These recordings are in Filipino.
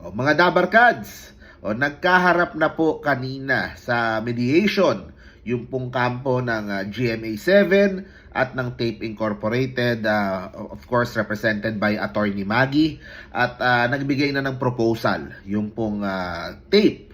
O, mga Dabarkads, o, nagkaharap na po kanina sa mediation yung pong kampo ng ah, GMA7 at ng Tape Incorporated, ah, of course represented by Attorney Maggie. At ah, nagbigay na ng proposal yung pong ah, tape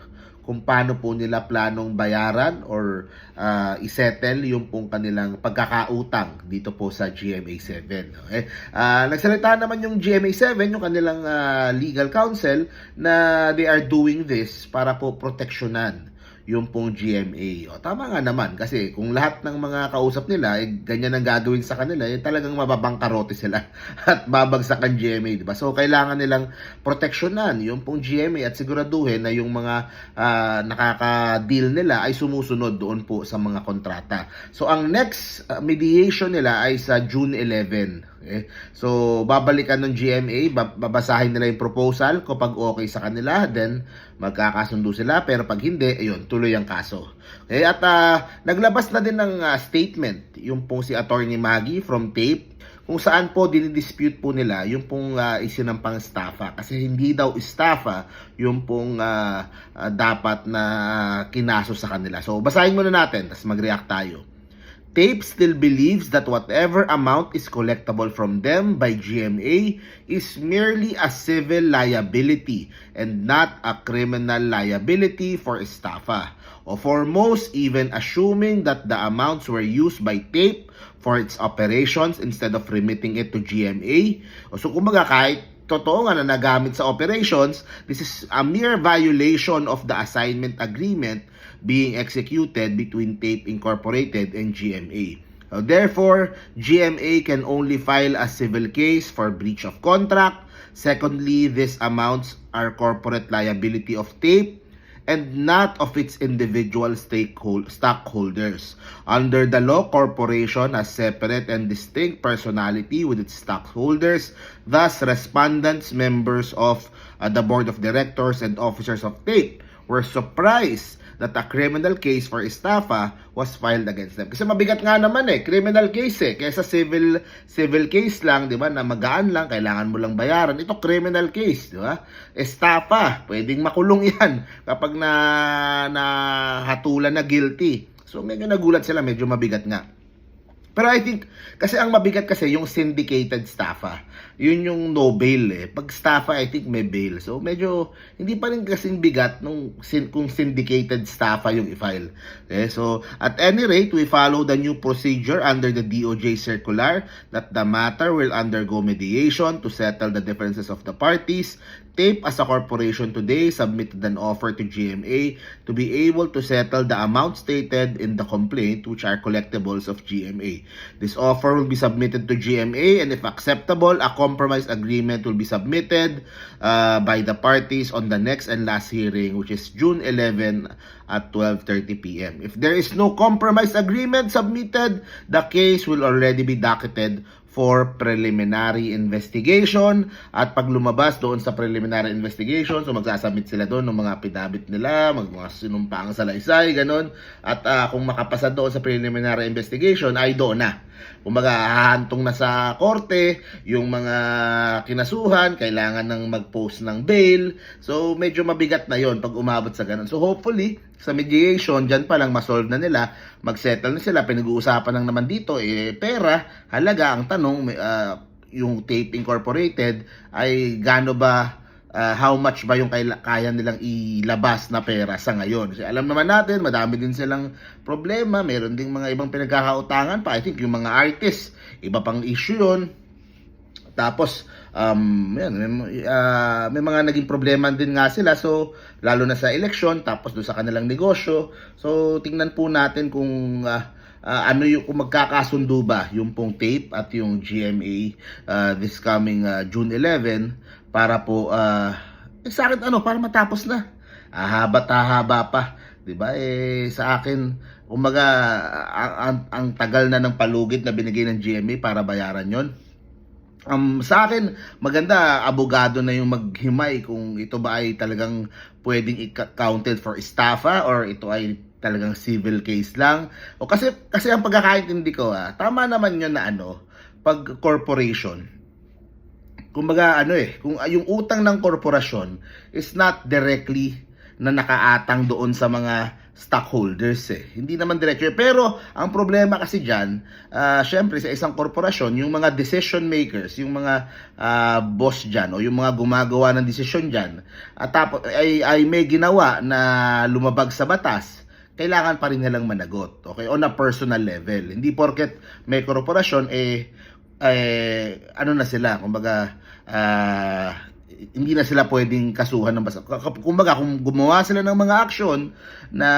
kung paano po nila planong bayaran or ah, isettle yung pong kanilang pagkakautang dito po sa GMA7. Okay? Ah, nagsalita naman yung GMA7, yung kanilang ah, legal counsel, na they are doing this para po proteksyonan yung pong GMA. O, tama nga naman kasi kung lahat ng mga kausap nila eh, ganyan ang gagawin sa kanila, eh, talagang mababangkarote sila at babagsak ang GMA, di ba? So kailangan nilang proteksyonan yung pong GMA at siguraduhin na yung mga ah, nakaka-deal nila ay sumusunod doon po sa mga kontrata. So ang next ah, mediation nila ay sa June 11. Okay? So, babalikan ng GMA, bab- babasahin nila yung proposal kapag okay sa kanila, then magkakasundo sila, pero pag hindi, ayun, tuloy ang kaso. Okay? At ah, naglabas na din ng ah, statement yung pong si Attorney Maggie from TAPE, kung saan po dinidispute po nila yung pong uh, isinampang staffa kasi hindi daw staffa yung pong ah, ah, dapat na kinaso sa kanila. So basahin muna natin tapos mag-react tayo. Tape still believes that whatever amount is collectible from them by GMA is merely a civil liability and not a criminal liability for estafa. O for most, even assuming that the amounts were used by Tape for its operations instead of remitting it to GMA. So kumbaga kahit totoo nga na nagamit sa operations, this is a mere violation of the assignment agreement being executed between Tape Incorporated and GMA. Therefore, GMA can only file a civil case for breach of contract. Secondly, these amounts are corporate liability of Tape and not of its individual stakehold- stockholders. Under the law, corporation has separate and distinct personality with its stockholders. Thus, respondents, members of uh, the board of directors and officers of TAPE were surprised that a criminal case for estafa was filed against them. Kasi mabigat nga naman eh, criminal case eh. Kaysa civil civil case lang, di ba, na magaan lang, kailangan mo lang bayaran. Ito criminal case, di ba? Estafa, pwedeng makulong yan kapag na, na hatulan na guilty. So medyo nagulat sila, medyo mabigat nga. Pero I think, kasi ang mabigat kasi yung syndicated staffa. Yun yung no bail eh. Pag staffa, I think may bail. So medyo, hindi pa rin kasing bigat nung kung syndicated staffa yung i-file. Okay, so at any rate, we follow the new procedure under the DOJ circular that the matter will undergo mediation to settle the differences of the parties. TAPE as a corporation today submitted an offer to GMA to be able to settle the amount stated in the complaint which are collectibles of GMA. This offer will be submitted to GMA and if acceptable, a compromise agreement will be submitted uh, by the parties on the next and last hearing which is June 11 at 12:30 p.m. If there is no compromise agreement submitted, the case will already be docketed for preliminary investigation. At pag lumabas doon sa preliminary investigation so magsasubmit sila doon ng mga affidavit nila mag mga sinumpang salaysay ganon at ah, kung makapasa doon sa preliminary investigation ay doon na kumbaga hahantong na sa korte yung mga kinasuhan kailangan ng mag-post ng bail. So medyo mabigat na yon pag umabot sa ganon so hopefully sa mediation dyan pa lang masolve na nila magsettle na sila. Pinag-uusapan lang naman dito eh pera. Halaga ang tanong ah, yung tape incorporated ay gaano ba ah, how much ba yung kaila- kaya nilang ilabas na pera sa ngayon. Kasi alam naman natin, madami din silang problema. Meron ding mga ibang pinagkakautangan pa. I think yung mga artists, iba pang issue yun. Tapos, um, yan, may, ah, may mga naging problema din nga sila. So, lalo na sa eleksyon, tapos doon sa kanilang negosyo. So, tingnan po natin kung ah, ah, ano yung kung magkakasundo ba yung pong tape at yung GMA ah, this coming ah, June 11 para po ah, eh, sa akin ano para matapos na. Ahaba haba pa 'di ba? Eh sa akin umaga ang, ang, ang tagal na ng palugit na binigay ng GMA para bayaran yon Um, sa akin, maganda, abogado na yung maghimay kung ito ba ay talagang pwedeng i-counted for estafa or ito ay talagang civil case lang. O kasi, kasi ang pagkakaintindi ko, ah, tama naman yun na ano, pag corporation, kumbaga ano eh, kung ah, yung utang ng korporasyon is not directly na nakaatang doon sa mga stockholders eh. Hindi naman diretso. Pero ang problema kasi diyan, ah syempre sa isang korporasyon, yung mga decision makers, yung mga ah, boss diyan o yung mga gumagawa ng desisyon diyan, at tapos ay, ay may ginawa na lumabag sa batas, kailangan pa rin nilang managot. Okay? On a personal level. Hindi porket may korporasyon eh eh, ano na sila, kumbaga, ah, hindi na sila pwedeng kasuhan ng basta. Kumbaga, kung gumawa sila ng mga aksyon na,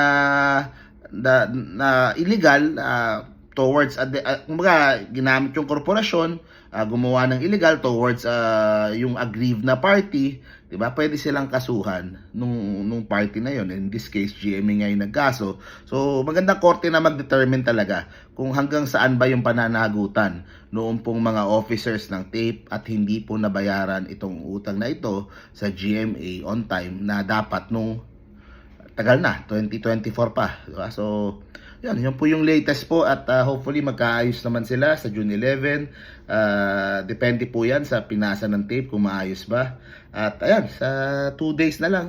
na, na illegal, ah, towards, uh, kumbaga, ginamit yung korporasyon, ah, gumawa ng illegal towards ah, yung aggrieved na party, di ba? Pwede silang kasuhan nung, nung party na yon. In this case, GMA nga yung nagkaso. So, magandang korte na mag-determine talaga kung hanggang saan ba yung pananagutan noong pong mga officers ng tape at hindi po nabayaran itong utang na ito sa GMA on time na dapat nung tagal na, 2024 pa. Diba? So, yan, yan po yung latest po at ah, hopefully magkaayos naman sila sa June 11. Ah, depende po yan sa pinasa ng tape kung maayos ba. At ayan, sa 2 days na lang,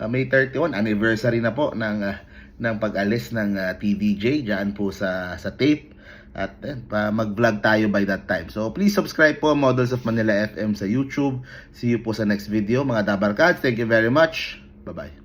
ah, May 31, anniversary na po ng, ah, ng pag-alis ng ah, TVJ dyan po sa, sa tape. At ayan, pa mag-vlog tayo by that time. So please subscribe po Models of Manila FM sa YouTube. See you po sa next video mga Dabarkads. Thank you very much. Bye-bye.